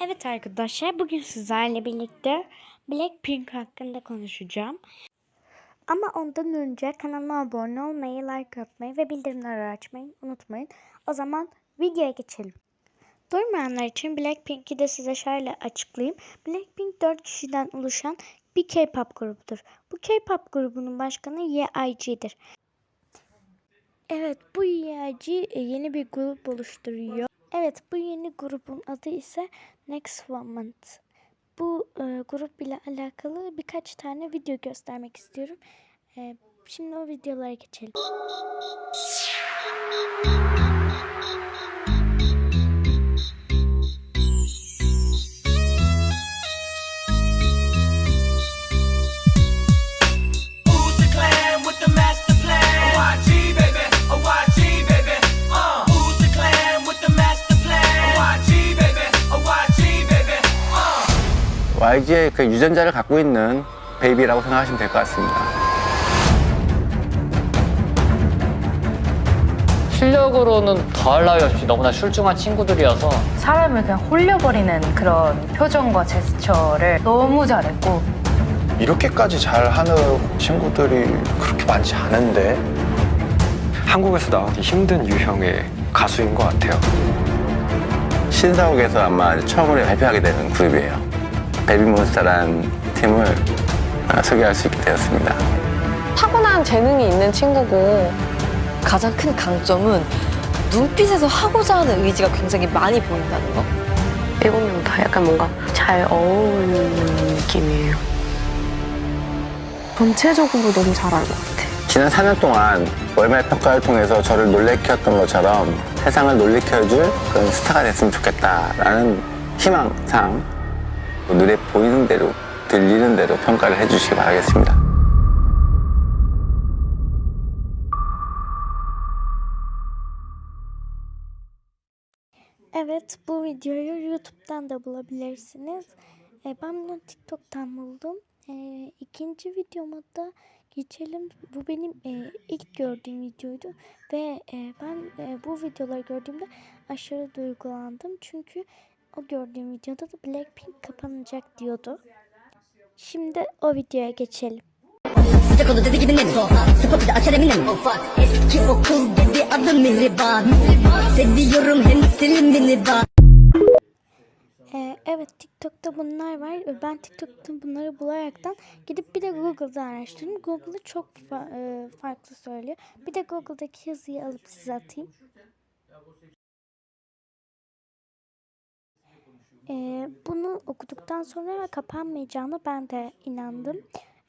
Evet arkadaşlar bugün sizlerle birlikte Blackpink hakkında konuşacağım. Ama ondan önce kanalıma abone olmayı, like atmayı ve bildirimleri açmayı unutmayın. O zaman videoya geçelim. Duymayanlar için Blackpink'i de size şöyle açıklayayım. Blackpink 4 kişiden oluşan bir K-pop grubudur. Bu K-pop grubunun başkanı YIG'dir. Evet bu YIG yeni bir grup oluşturuyor. Evet bu yeni grubun adı ise Next Woman. Bu e, grup ile alakalı birkaç tane video göstermek istiyorum. E, şimdi o videolara geçelim. YG의 그 유전자를 갖고 있는 베이비라고 생각하시면 될 것 같습니다. 실력으로는 더할 나위 없이 너무나 출중한 친구들이어서 사람을 그냥 홀려버리는 그런 표정과 제스처를 너무 잘했고 이렇게까지 잘하는 친구들이 그렇게 많지 않은데 한국에서 나오기 힘든 유형의 가수인 것 같아요. 신사옥에서 아마 처음으로 발표하게 되는 그룹이에요. 베이비몬스터라는 팀을 아, 소개할 수 있게 되었습니다. 타고난 재능이 있는 친구고 가장 큰 강점은 눈빛에서 하고자 하는 의지가 굉장히 많이 보인다는 거. 일곱 명 다 약간 뭔가 잘 어울리는 느낌이에요. 전체적으로 너무 잘하는 것 같아. 지난 4년 동안 월말 평가를 통해서 저를 놀래켰던 것처럼 세상을 놀래켜줄 그런 스타가 됐으면 좋겠다라는 희망상 눈에 보이는 대로 들리는 대로 평가를 해주시기 바라겠습니다. Evet bu videoyu YouTube'dan da bulabilirsiniz. E, ben bunu TikTok'tan buldum. E, ikinci videoma da geçelim. Bu benim e, ilk gördüğüm videoydu. Ve e, ben e, bu videoları gördüğümde aşırı duygulandım. Çünkü o gördüğüm videoda da Blackpink kapanacak diyordu. Şimdi o videoya geçelim. Sıcak oldu dedi gibi nem Spotu da açar eminim Eski okul gibi adım Mihriban Seviyorum hem silimini bak Ee, evet TikTok'ta bunlar var. Ben TikTok'ta bunları bularaktan gidip bir de Google'da araştırdım. Google'da çok fa- e, farklı söylüyor. Bir de Google'daki yazıyı alıp size atayım. Ee, bunu okuduktan sonra kapanmayacağına ben de inandım.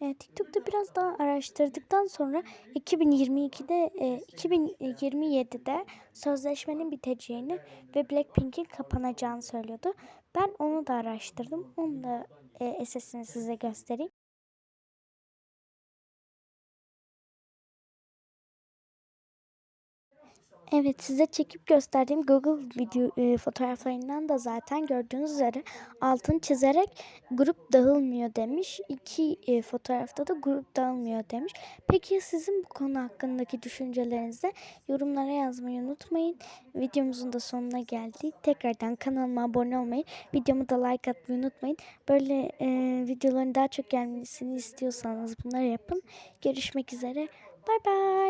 Ee, TikTok'ta biraz daha araştırdıktan sonra 2022'de, e, 2027'de sözleşmenin biteceğini ve Blackpink'in kapanacağını söylüyordu. Ben onu da araştırdım. Onu da e, SS'ini size göstereyim. Evet size çekip gösterdiğim Google video e, fotoğraflarından da zaten gördüğünüz üzere altın çizerek grup dağılmıyor demiş. İki e, fotoğrafta da grup dağılmıyor demiş. Peki sizin bu konu hakkındaki düşüncelerinizi yorumlara yazmayı unutmayın. Videomuzun da sonuna geldik. Tekrardan kanalıma abone olmayı, videomu da like atmayı unutmayın. Böyle e, videoların daha çok gelmesini istiyorsanız bunları yapın. Görüşmek üzere. Bay bay.